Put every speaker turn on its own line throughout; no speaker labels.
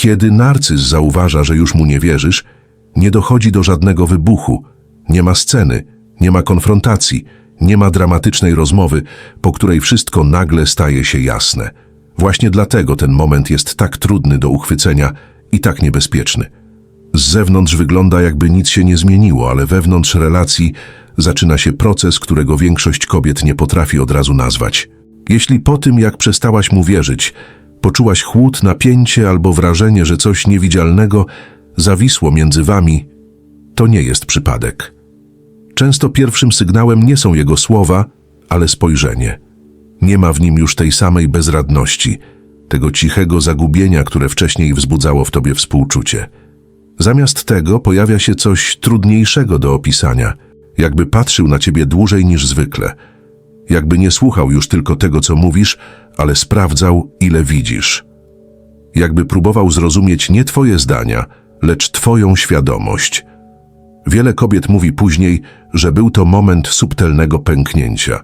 Kiedy narcyz zauważa, że już mu nie wierzysz, nie dochodzi do żadnego wybuchu, nie ma sceny, nie ma konfrontacji, nie ma dramatycznej rozmowy, po której wszystko nagle staje się jasne. Właśnie dlatego ten moment jest tak trudny do uchwycenia i tak niebezpieczny. Z zewnątrz wygląda, jakby nic się nie zmieniło, ale wewnątrz relacji zaczyna się proces, którego większość kobiet nie potrafi od razu nazwać. Jeśli po tym, jak przestałaś mu wierzyć, poczułaś chłód, napięcie albo wrażenie, że coś niewidzialnego zawisło między wami, to nie jest przypadek. Często pierwszym sygnałem nie są jego słowa, ale spojrzenie. Nie ma w nim już tej samej bezradności, tego cichego zagubienia, które wcześniej wzbudzało w tobie współczucie. Zamiast tego pojawia się coś trudniejszego do opisania, jakby patrzył na ciebie dłużej niż zwykle, jakby nie słuchał już tylko tego, co mówisz, ale sprawdzał, ile widzisz. Jakby próbował zrozumieć nie twoje zdania, lecz twoją świadomość. Wiele kobiet mówi później, że był to moment subtelnego pęknięcia.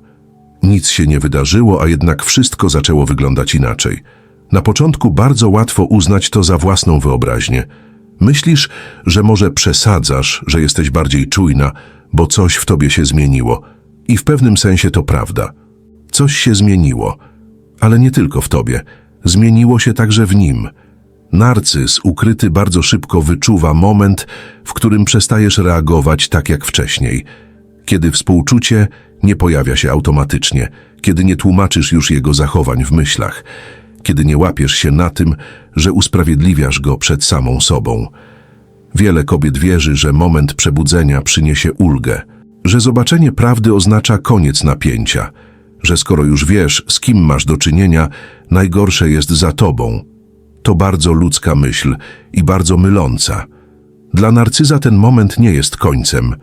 Nic się nie wydarzyło, a jednak wszystko zaczęło wyglądać inaczej. Na początku bardzo łatwo uznać to za własną wyobraźnię. Myślisz, że może przesadzasz, że jesteś bardziej czujna, bo coś w tobie się zmieniło. I w pewnym sensie to prawda. Coś się zmieniło, ale nie tylko w tobie. Zmieniło się także w nim. Narcyz ukryty bardzo szybko wyczuwa moment, w którym przestajesz reagować tak jak wcześniej. Kiedy współczucie nie pojawia się automatycznie, kiedy nie tłumaczysz już jego zachowań w myślach, kiedy nie łapiesz się na tym, że usprawiedliwiasz go przed samą sobą. Wiele kobiet wierzy, że moment przebudzenia przyniesie ulgę, że zobaczenie prawdy oznacza koniec napięcia, że skoro już wiesz, z kim masz do czynienia, najgorsze jest za tobą. To bardzo ludzka myśl i bardzo myląca. Dla narcyza ten moment nie jest końcem,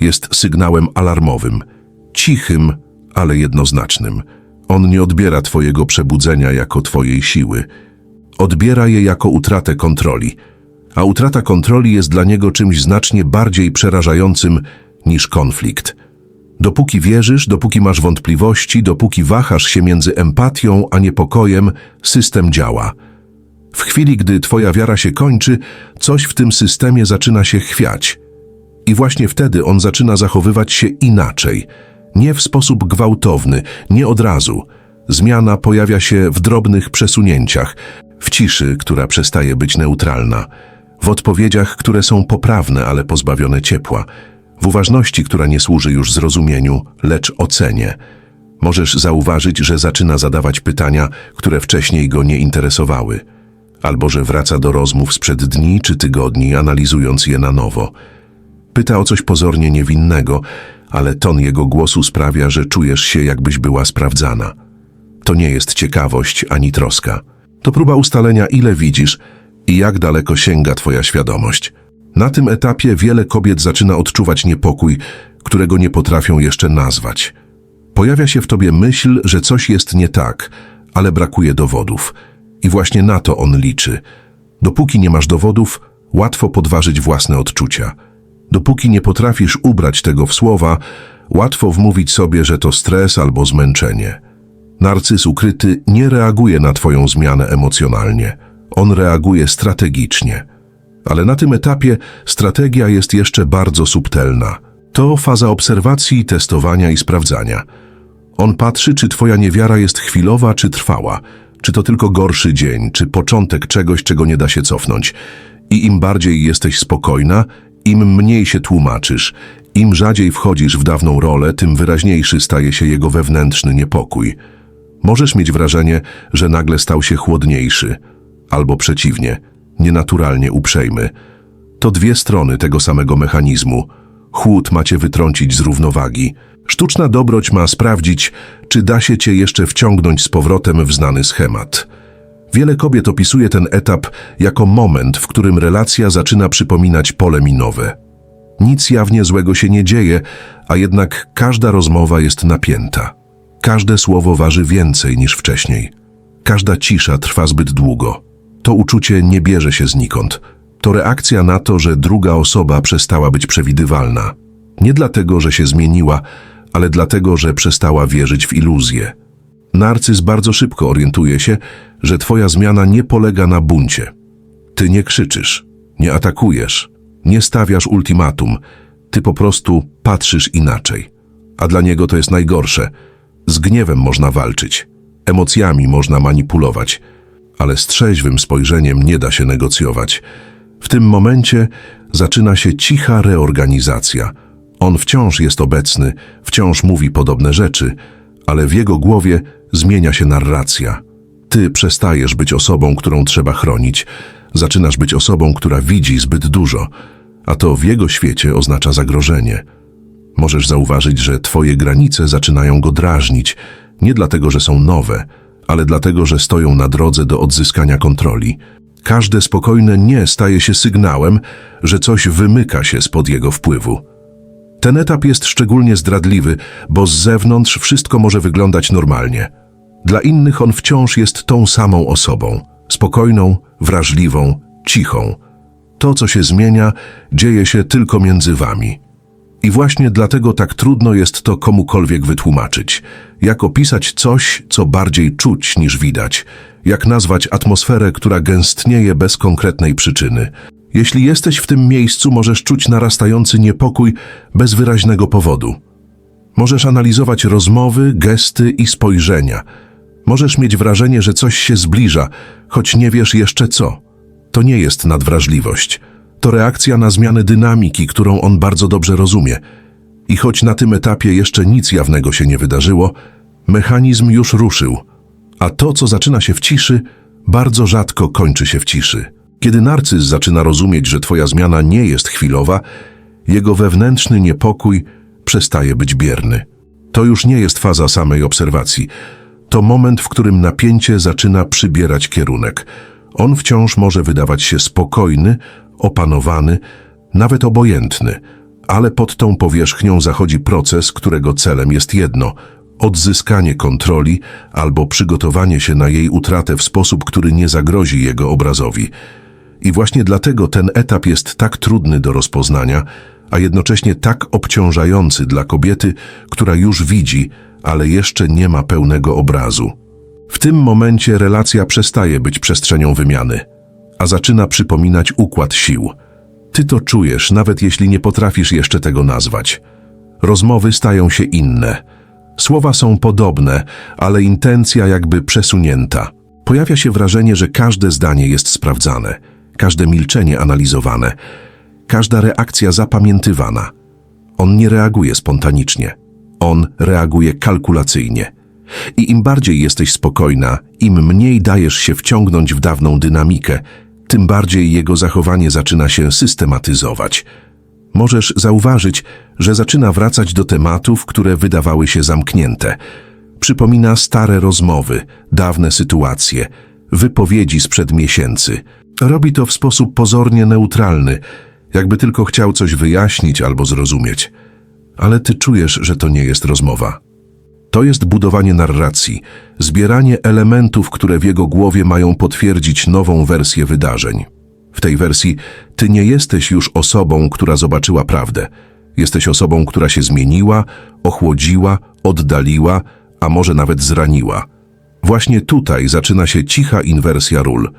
jest sygnałem alarmowym, cichym, ale jednoznacznym. On nie odbiera twojego przebudzenia jako twojej siły. Odbiera je jako utratę kontroli, a utrata kontroli jest dla niego czymś znacznie bardziej przerażającym niż konflikt. Dopóki wierzysz, dopóki masz wątpliwości, dopóki wahasz się między empatią a niepokojem, system działa. W chwili, gdy twoja wiara się kończy, coś w tym systemie zaczyna się chwiać. I właśnie wtedy on zaczyna zachowywać się inaczej. Nie w sposób gwałtowny, nie od razu. Zmiana pojawia się w drobnych przesunięciach, w ciszy, która przestaje być neutralna, w odpowiedziach, które są poprawne, ale pozbawione ciepła, w uważności, która nie służy już zrozumieniu, lecz ocenie. Możesz zauważyć, że zaczyna zadawać pytania, które wcześniej go nie interesowały, albo że wraca do rozmów sprzed dni czy tygodni, analizując je na nowo. Pyta o coś pozornie niewinnego, ale ton jego głosu sprawia, że czujesz się, jakbyś była sprawdzana. To nie jest ciekawość ani troska. To próba ustalenia, ile widzisz i jak daleko sięga twoja świadomość. Na tym etapie wiele kobiet zaczyna odczuwać niepokój, którego nie potrafią jeszcze nazwać. Pojawia się w tobie myśl, że coś jest nie tak, ale brakuje dowodów. I właśnie na to on liczy. Dopóki nie masz dowodów, łatwo podważyć własne odczucia. Dopóki nie potrafisz ubrać tego w słowa, łatwo wmówić sobie, że to stres albo zmęczenie. Narcyz ukryty nie reaguje na twoją zmianę emocjonalnie. On reaguje strategicznie. Ale na tym etapie strategia jest jeszcze bardzo subtelna. To faza obserwacji, testowania i sprawdzania. On patrzy, czy twoja niewiara jest chwilowa, czy trwała, czy to tylko gorszy dzień, czy początek czegoś, czego nie da się cofnąć. I im bardziej jesteś spokojna, im mniej się tłumaczysz, im rzadziej wchodzisz w dawną rolę, tym wyraźniejszy staje się jego wewnętrzny niepokój. Możesz mieć wrażenie, że nagle stał się chłodniejszy, albo przeciwnie, nienaturalnie uprzejmy. To dwie strony tego samego mechanizmu. Chłód ma cię wytrącić z równowagi. Sztuczna dobroć ma sprawdzić, czy da się cię jeszcze wciągnąć z powrotem w znany schemat. Wiele kobiet opisuje ten etap jako moment, w którym relacja zaczyna przypominać pole minowe. Nic jawnie złego się nie dzieje, a jednak każda rozmowa jest napięta. Każde słowo waży więcej niż wcześniej. Każda cisza trwa zbyt długo. To uczucie nie bierze się znikąd. To reakcja na to, że druga osoba przestała być przewidywalna. Nie dlatego, że się zmieniła, ale dlatego, że przestała wierzyć w iluzję. Narcyz bardzo szybko orientuje się, że twoja zmiana nie polega na buncie. Ty nie krzyczysz, nie atakujesz, nie stawiasz ultimatum. Ty po prostu patrzysz inaczej. A dla niego to jest najgorsze. Z gniewem można walczyć, emocjami można manipulować, ale z trzeźwym spojrzeniem nie da się negocjować. W tym momencie zaczyna się cicha reorganizacja. On wciąż jest obecny, wciąż mówi podobne rzeczy, ale w jego głowie zmienia się narracja. Ty przestajesz być osobą, którą trzeba chronić, zaczynasz być osobą, która widzi zbyt dużo, a to w jego świecie oznacza zagrożenie. Możesz zauważyć, że twoje granice zaczynają go drażnić, nie dlatego, że są nowe, ale dlatego, że stoją na drodze do odzyskania kontroli. Każde spokojne nie staje się sygnałem, że coś wymyka się spod jego wpływu. Ten etap jest szczególnie zdradliwy, bo z zewnątrz wszystko może wyglądać normalnie. Dla innych on wciąż jest tą samą osobą, spokojną, wrażliwą, cichą. To, co się zmienia, dzieje się tylko między wami. I właśnie dlatego tak trudno jest to komukolwiek wytłumaczyć. Jak opisać coś, co bardziej czuć niż widać? Jak nazwać atmosferę, która gęstnieje bez konkretnej przyczyny? Jeśli jesteś w tym miejscu, możesz czuć narastający niepokój bez wyraźnego powodu. Możesz analizować rozmowy, gesty i spojrzenia. Możesz mieć wrażenie, że coś się zbliża, choć nie wiesz jeszcze co. To nie jest nadwrażliwość. To reakcja na zmianę dynamiki, którą on bardzo dobrze rozumie. I choć na tym etapie jeszcze nic jawnego się nie wydarzyło, mechanizm już ruszył. A to, co zaczyna się w ciszy, bardzo rzadko kończy się w ciszy. Kiedy narcyz zaczyna rozumieć, że twoja zmiana nie jest chwilowa, jego wewnętrzny niepokój przestaje być bierny. To już nie jest faza samej obserwacji. To moment, w którym napięcie zaczyna przybierać kierunek. On wciąż może wydawać się spokojny, opanowany, nawet obojętny, ale pod tą powierzchnią zachodzi proces, którego celem jest jedno odzyskanie kontroli albo przygotowanie się na jej utratę w sposób, który nie zagrozi jego obrazowi. I właśnie dlatego ten etap jest tak trudny do rozpoznania, a jednocześnie tak obciążający dla kobiety, która już widzi, ale jeszcze nie ma pełnego obrazu. W tym momencie relacja przestaje być przestrzenią wymiany, a zaczyna przypominać układ sił. Ty to czujesz, nawet jeśli nie potrafisz jeszcze tego nazwać. Rozmowy stają się inne. Słowa są podobne, ale intencja jakby przesunięta. Pojawia się wrażenie, że każde zdanie jest sprawdzane, każde milczenie analizowane, każda reakcja zapamiętywana. On nie reaguje spontanicznie. On reaguje kalkulacyjnie. I im bardziej jesteś spokojna, im mniej dajesz się wciągnąć w dawną dynamikę, tym bardziej jego zachowanie zaczyna się systematyzować. Możesz zauważyć, że zaczyna wracać do tematów, które wydawały się zamknięte. Przypomina stare rozmowy, dawne sytuacje, wypowiedzi sprzed miesięcy. Robi to w sposób pozornie neutralny, jakby tylko chciał coś wyjaśnić albo zrozumieć. Ale ty czujesz, że to nie jest rozmowa. To jest budowanie narracji, zbieranie elementów, które w jego głowie mają potwierdzić nową wersję wydarzeń. W tej wersji ty nie jesteś już osobą, która zobaczyła prawdę. Jesteś osobą, która się zmieniła, ochłodziła, oddaliła, a może nawet zraniła. Właśnie tutaj zaczyna się cicha inwersja ról.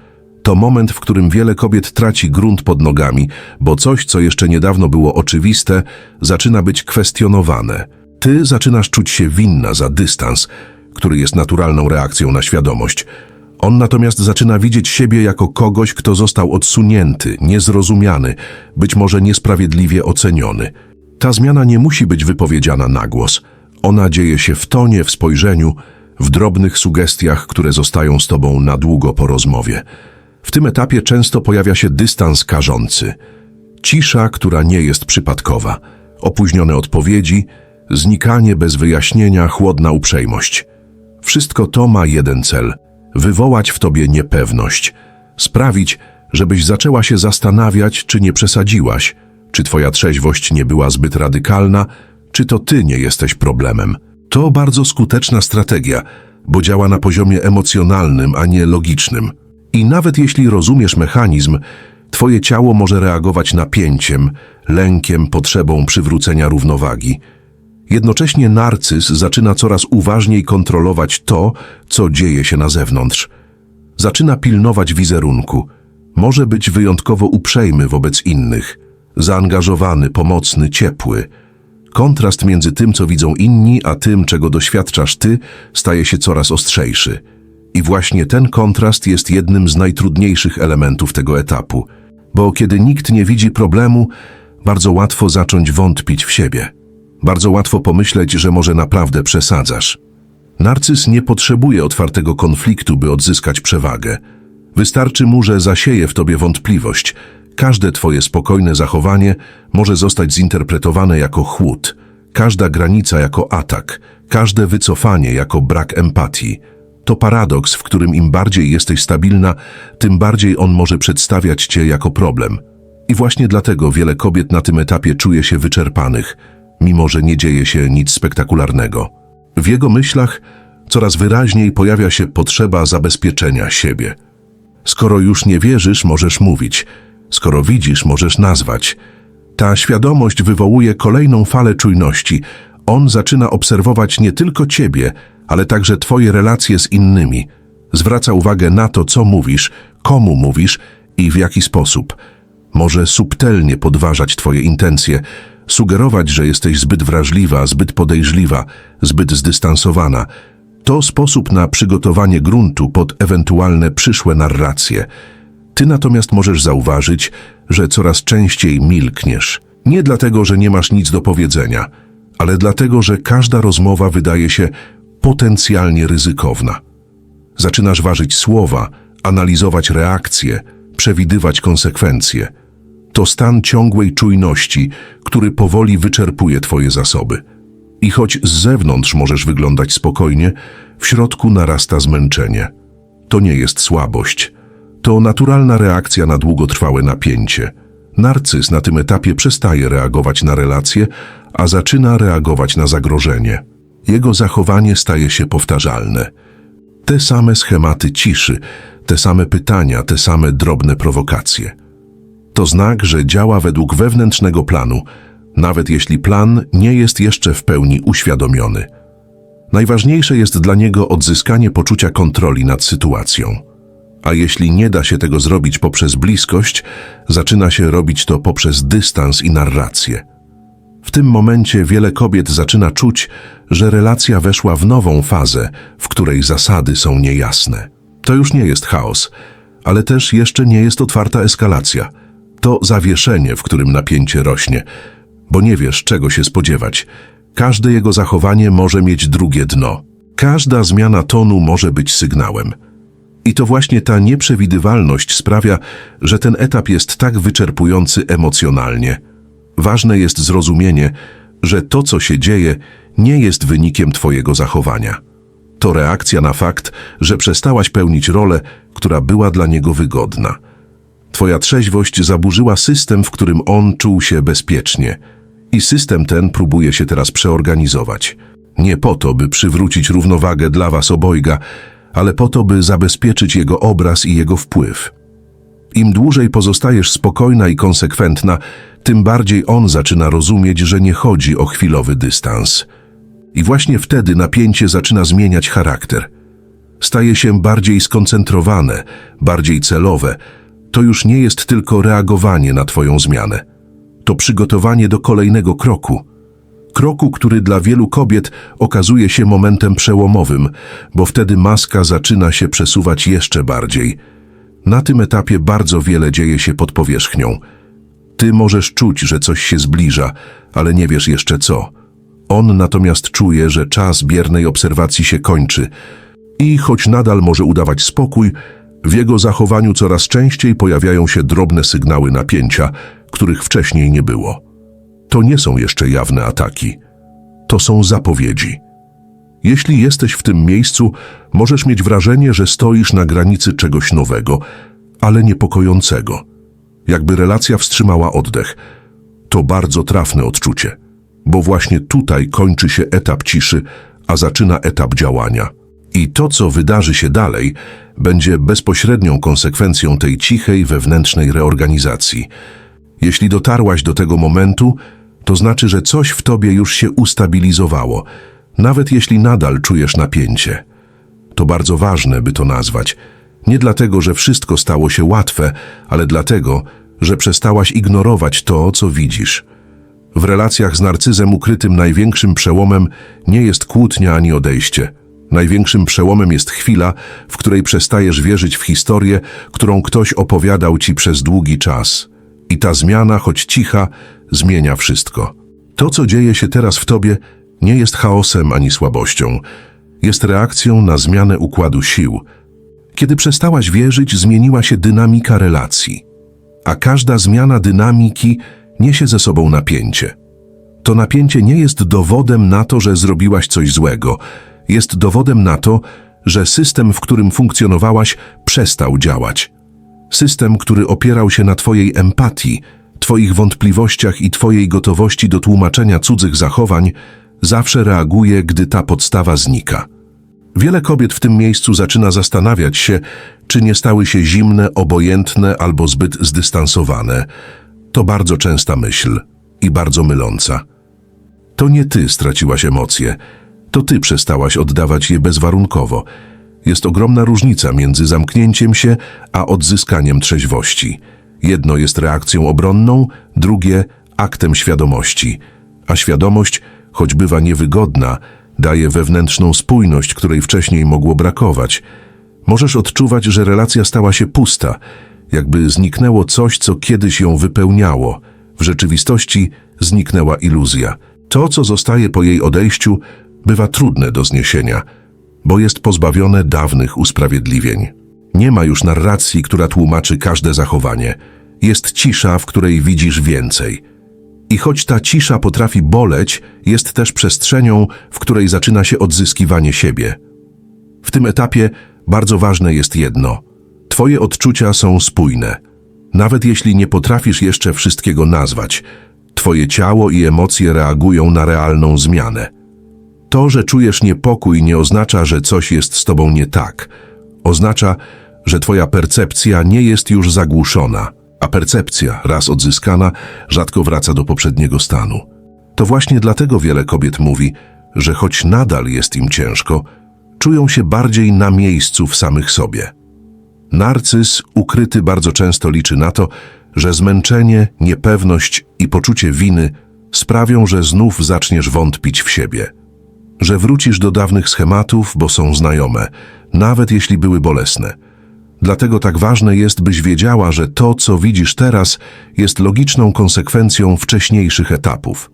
To moment, w którym wiele kobiet traci grunt pod nogami, bo coś, co jeszcze niedawno było oczywiste, zaczyna być kwestionowane. Ty zaczynasz czuć się winna za dystans, który jest naturalną reakcją na świadomość. On natomiast zaczyna widzieć siebie jako kogoś, kto został odsunięty, niezrozumiany, być może niesprawiedliwie oceniony. Ta zmiana nie musi być wypowiedziana na głos. Ona dzieje się w tonie, w spojrzeniu, w drobnych sugestiach, które zostają z tobą na długo po rozmowie. W tym etapie często pojawia się dystans karzący. Cisza, która nie jest przypadkowa. Opóźnione odpowiedzi, znikanie bez wyjaśnienia, chłodna uprzejmość. Wszystko to ma jeden cel – wywołać w tobie niepewność, sprawić, żebyś zaczęła się zastanawiać, czy nie przesadziłaś, czy twoja trzeźwość nie była zbyt radykalna, czy to ty nie jesteś problemem. To bardzo skuteczna strategia, bo działa na poziomie emocjonalnym, a nie logicznym. I nawet jeśli rozumiesz mechanizm, twoje ciało może reagować napięciem, lękiem, potrzebą przywrócenia równowagi. Jednocześnie narcyz zaczyna coraz uważniej kontrolować to, co dzieje się na zewnątrz. Zaczyna pilnować wizerunku. Może być wyjątkowo uprzejmy wobec innych, zaangażowany, pomocny, ciepły. Kontrast między tym, co widzą inni, a tym, czego doświadczasz ty, staje się coraz ostrzejszy. I właśnie ten kontrast jest jednym z najtrudniejszych elementów tego etapu, bo kiedy nikt nie widzi problemu, bardzo łatwo zacząć wątpić w siebie. Bardzo łatwo pomyśleć, że może naprawdę przesadzasz. Narcyz nie potrzebuje otwartego konfliktu, by odzyskać przewagę. Wystarczy mu, że zasieje w tobie wątpliwość. Każde twoje spokojne zachowanie może zostać zinterpretowane jako chłód, każda granica jako atak, każde wycofanie jako brak empatii. To paradoks, w którym im bardziej jesteś stabilna, tym bardziej on może przedstawiać cię jako problem. I właśnie dlatego wiele kobiet na tym etapie czuje się wyczerpanych, mimo że nie dzieje się nic spektakularnego. W jego myślach coraz wyraźniej pojawia się potrzeba zabezpieczenia siebie. Skoro już nie wierzysz, możesz mówić. Skoro widzisz, możesz nazwać. Ta świadomość wywołuje kolejną falę czujności. On zaczyna obserwować nie tylko ciebie, ale także twoje relacje z innymi. Zwraca uwagę na to, co mówisz, komu mówisz i w jaki sposób. Może subtelnie podważać twoje intencje, sugerować, że jesteś zbyt wrażliwa, zbyt podejrzliwa, zbyt zdystansowana. To sposób na przygotowanie gruntu pod ewentualne przyszłe narracje. Ty natomiast możesz zauważyć, że coraz częściej milkniesz. Nie dlatego, że nie masz nic do powiedzenia, ale dlatego, że każda rozmowa wydaje się potencjalnie ryzykowna. Zaczynasz ważyć słowa, analizować reakcje, przewidywać konsekwencje. To stan ciągłej czujności, który powoli wyczerpuje twoje zasoby. I choć z zewnątrz możesz wyglądać spokojnie, w środku narasta zmęczenie. To nie jest słabość. To naturalna reakcja na długotrwałe napięcie. Narcyz na tym etapie przestaje reagować na relacje, a zaczyna reagować na zagrożenie. Jego zachowanie staje się powtarzalne. Te same schematy ciszy, te same pytania, te same drobne prowokacje. To znak, że działa według wewnętrznego planu, nawet jeśli plan nie jest jeszcze w pełni uświadomiony. Najważniejsze jest dla niego odzyskanie poczucia kontroli nad sytuacją. A jeśli nie da się tego zrobić poprzez bliskość, zaczyna się robić to poprzez dystans i narrację. W tym momencie wiele kobiet zaczyna czuć, że relacja weszła w nową fazę, w której zasady są niejasne. To już nie jest chaos, ale też jeszcze nie jest otwarta eskalacja. To zawieszenie, w którym napięcie rośnie, bo nie wiesz, czego się spodziewać. Każde jego zachowanie może mieć drugie dno. Każda zmiana tonu może być sygnałem. I to właśnie ta nieprzewidywalność sprawia, że ten etap jest tak wyczerpujący emocjonalnie. Ważne jest zrozumienie, że to, co się dzieje, nie jest wynikiem Twojego zachowania. To reakcja na fakt, że przestałaś pełnić rolę, która była dla niego wygodna. Twoja trzeźwość zaburzyła system, w którym on czuł się bezpiecznie. I system ten próbuje się teraz przeorganizować. Nie po to, by przywrócić równowagę dla was obojga, ale po to, by zabezpieczyć jego obraz i jego wpływ. Im dłużej pozostajesz spokojna i konsekwentna, tym bardziej on zaczyna rozumieć, że nie chodzi o chwilowy dystans. I właśnie wtedy napięcie zaczyna zmieniać charakter. Staje się bardziej skoncentrowane, bardziej celowe. To już nie jest tylko reagowanie na Twoją zmianę. To przygotowanie do kolejnego kroku. Kroku, który dla wielu kobiet okazuje się momentem przełomowym, bo wtedy maska zaczyna się przesuwać jeszcze bardziej. Na tym etapie bardzo wiele dzieje się pod powierzchnią. Ty możesz czuć, że coś się zbliża, ale nie wiesz jeszcze co. On natomiast czuje, że czas biernej obserwacji się kończy i choć nadal może udawać spokój, w jego zachowaniu coraz częściej pojawiają się drobne sygnały napięcia, których wcześniej nie było. To nie są jeszcze jawne ataki. To są zapowiedzi. Jeśli jesteś w tym miejscu, możesz mieć wrażenie, że stoisz na granicy czegoś nowego, ale niepokojącego. Jakby relacja wstrzymała oddech. To bardzo trafne odczucie, bo właśnie tutaj kończy się etap ciszy, a zaczyna etap działania. I to, co wydarzy się dalej, będzie bezpośrednią konsekwencją tej cichej, wewnętrznej reorganizacji. Jeśli dotarłaś do tego momentu, to znaczy, że coś w tobie już się ustabilizowało, nawet jeśli nadal czujesz napięcie. To bardzo ważne, by to nazwać. Nie dlatego, że wszystko stało się łatwe, ale dlatego, że przestałaś ignorować to, co widzisz. W relacjach z narcyzem ukrytym największym przełomem nie jest kłótnia ani odejście. Największym przełomem jest chwila, w której przestajesz wierzyć w historię, którą ktoś opowiadał ci przez długi czas. I ta zmiana, choć cicha, zmienia wszystko. To, co dzieje się teraz w tobie, nie jest chaosem ani słabością. Jest reakcją na zmianę układu sił. Kiedy przestałaś wierzyć, zmieniła się dynamika relacji. A każda zmiana dynamiki niesie ze sobą napięcie. To napięcie nie jest dowodem na to, że zrobiłaś coś złego. Jest dowodem na to, że system, w którym funkcjonowałaś, przestał działać. System, który opierał się na Twojej empatii, Twoich wątpliwościach i Twojej gotowości do tłumaczenia cudzych zachowań, zawsze reaguje, gdy ta podstawa znika. Wiele kobiet w tym miejscu zaczyna zastanawiać się, czy nie stały się zimne, obojętne albo zbyt zdystansowane. To bardzo częsta myśl i bardzo myląca. To nie ty straciłaś emocje, to ty przestałaś oddawać je bezwarunkowo. Jest ogromna różnica między zamknięciem się a odzyskaniem trzeźwości. Jedno jest reakcją obronną, drugie aktem świadomości. A świadomość, choć bywa niewygodna, daje wewnętrzną spójność, której wcześniej mogło brakować. Możesz odczuwać, że relacja stała się pusta, jakby zniknęło coś, co kiedyś ją wypełniało. W rzeczywistości zniknęła iluzja. To, co zostaje po jej odejściu, bywa trudne do zniesienia, bo jest pozbawione dawnych usprawiedliwień. Nie ma już narracji, która tłumaczy każde zachowanie. Jest cisza, w której widzisz więcej. I choć ta cisza potrafi boleć, jest też przestrzenią, w której zaczyna się odzyskiwanie siebie. W tym etapie bardzo ważne jest jedno. Twoje odczucia są spójne. Nawet jeśli nie potrafisz jeszcze wszystkiego nazwać, Twoje ciało i emocje reagują na realną zmianę. To, że czujesz niepokój, nie oznacza, że coś jest z tobą nie tak. Oznacza, że twoja percepcja nie jest już zagłuszona, a percepcja, raz odzyskana, rzadko wraca do poprzedniego stanu. To właśnie dlatego wiele kobiet mówi, że choć nadal jest im ciężko, czują się bardziej na miejscu w samych sobie. Narcyz ukryty bardzo często liczy na to, że zmęczenie, niepewność i poczucie winy sprawią, że znów zaczniesz wątpić w siebie. Że wrócisz do dawnych schematów, bo są znajome, nawet jeśli były bolesne. Dlatego tak ważne jest, byś wiedziała, że to, co widzisz teraz, jest logiczną konsekwencją wcześniejszych etapów.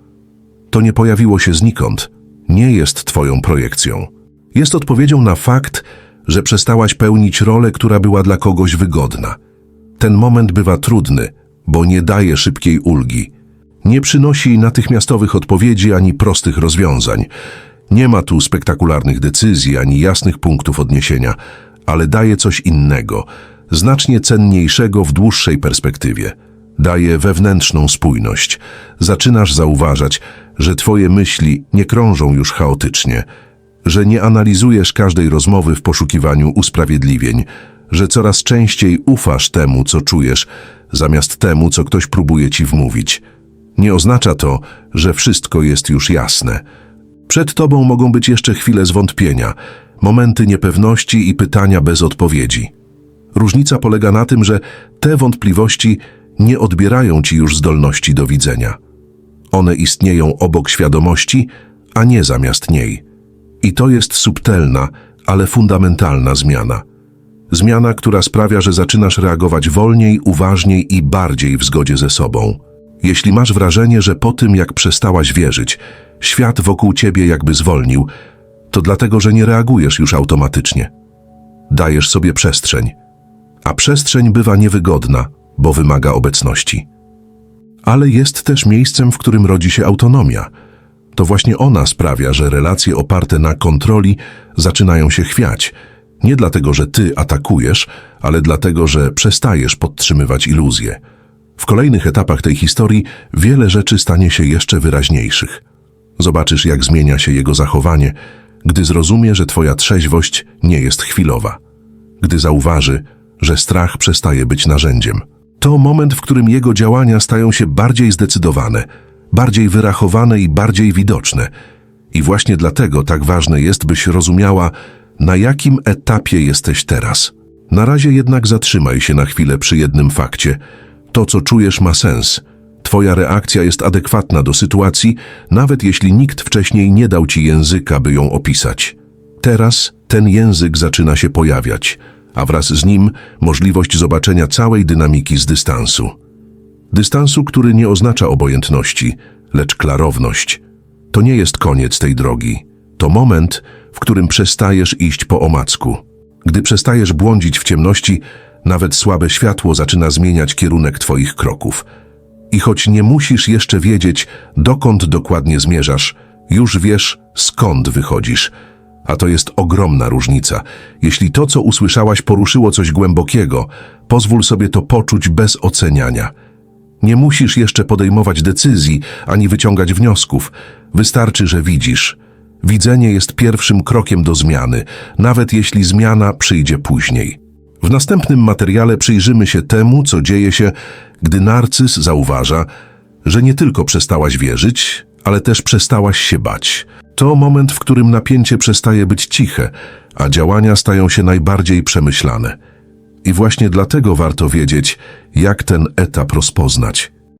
To nie pojawiło się znikąd, nie jest twoją projekcją. Jest odpowiedzią na fakt, że przestałaś pełnić rolę, która była dla kogoś wygodna. Ten moment bywa trudny, bo nie daje szybkiej ulgi. Nie przynosi natychmiastowych odpowiedzi ani prostych rozwiązań. Nie ma tu spektakularnych decyzji ani jasnych punktów odniesienia, ale daje coś innego, znacznie cenniejszego w dłuższej perspektywie. Daje wewnętrzną spójność. Zaczynasz zauważać, że twoje myśli nie krążą już chaotycznie, że nie analizujesz każdej rozmowy w poszukiwaniu usprawiedliwień, że coraz częściej ufasz temu, co czujesz, zamiast temu, co ktoś próbuje ci wmówić. Nie oznacza to, że wszystko jest już jasne. Przed tobą mogą być jeszcze chwile zwątpienia, momenty niepewności i pytania bez odpowiedzi. Różnica polega na tym, że te wątpliwości nie odbierają ci już zdolności do widzenia. One istnieją obok świadomości, a nie zamiast niej. I to jest subtelna, ale fundamentalna zmiana. Zmiana, która sprawia, że zaczynasz reagować wolniej, uważniej i bardziej w zgodzie ze sobą. Jeśli masz wrażenie, że po tym, jak przestałaś wierzyć, świat wokół ciebie jakby zwolnił, to dlatego, że nie reagujesz już automatycznie. Dajesz sobie przestrzeń. A przestrzeń bywa niewygodna, bo wymaga obecności. Ale jest też miejscem, w którym rodzi się autonomia. To właśnie ona sprawia, że relacje oparte na kontroli zaczynają się chwiać. Nie dlatego, że ty atakujesz, ale dlatego, że przestajesz podtrzymywać iluzje. W kolejnych etapach tej historii wiele rzeczy stanie się jeszcze wyraźniejszych. Zobaczysz, jak zmienia się jego zachowanie, gdy zrozumie, że twoja trzeźwość nie jest chwilowa. Gdy zauważy, że strach przestaje być narzędziem. To moment, w którym jego działania stają się bardziej zdecydowane, bardziej wyrachowane i bardziej widoczne. I właśnie dlatego tak ważne jest, byś rozumiała, na jakim etapie jesteś teraz. Na razie jednak zatrzymaj się na chwilę przy jednym fakcie. To, co czujesz, ma sens. Twoja reakcja jest adekwatna do sytuacji, nawet jeśli nikt wcześniej nie dał ci języka, by ją opisać. Teraz ten język zaczyna się pojawiać, a wraz z nim możliwość zobaczenia całej dynamiki z dystansu. Dystansu, który nie oznacza obojętności, lecz klarowność. To nie jest koniec tej drogi. To moment, w którym przestajesz iść po omacku. Gdy przestajesz błądzić w ciemności, nawet słabe światło zaczyna zmieniać kierunek twoich kroków. I choć nie musisz jeszcze wiedzieć, dokąd dokładnie zmierzasz, już wiesz, skąd wychodzisz. A to jest ogromna różnica. Jeśli to, co usłyszałaś, poruszyło coś głębokiego, pozwól sobie to poczuć bez oceniania. Nie musisz jeszcze podejmować decyzji ani wyciągać wniosków. Wystarczy, że widzisz. Widzenie jest pierwszym krokiem do zmiany, nawet jeśli zmiana przyjdzie później. W następnym materiale przyjrzymy się temu, co dzieje się, gdy narcyz zauważa, że nie tylko przestałaś wierzyć, ale też przestałaś się bać. To moment, w którym napięcie przestaje być ciche, a działania stają się najbardziej przemyślane. I właśnie dlatego warto wiedzieć, jak ten etap rozpoznać.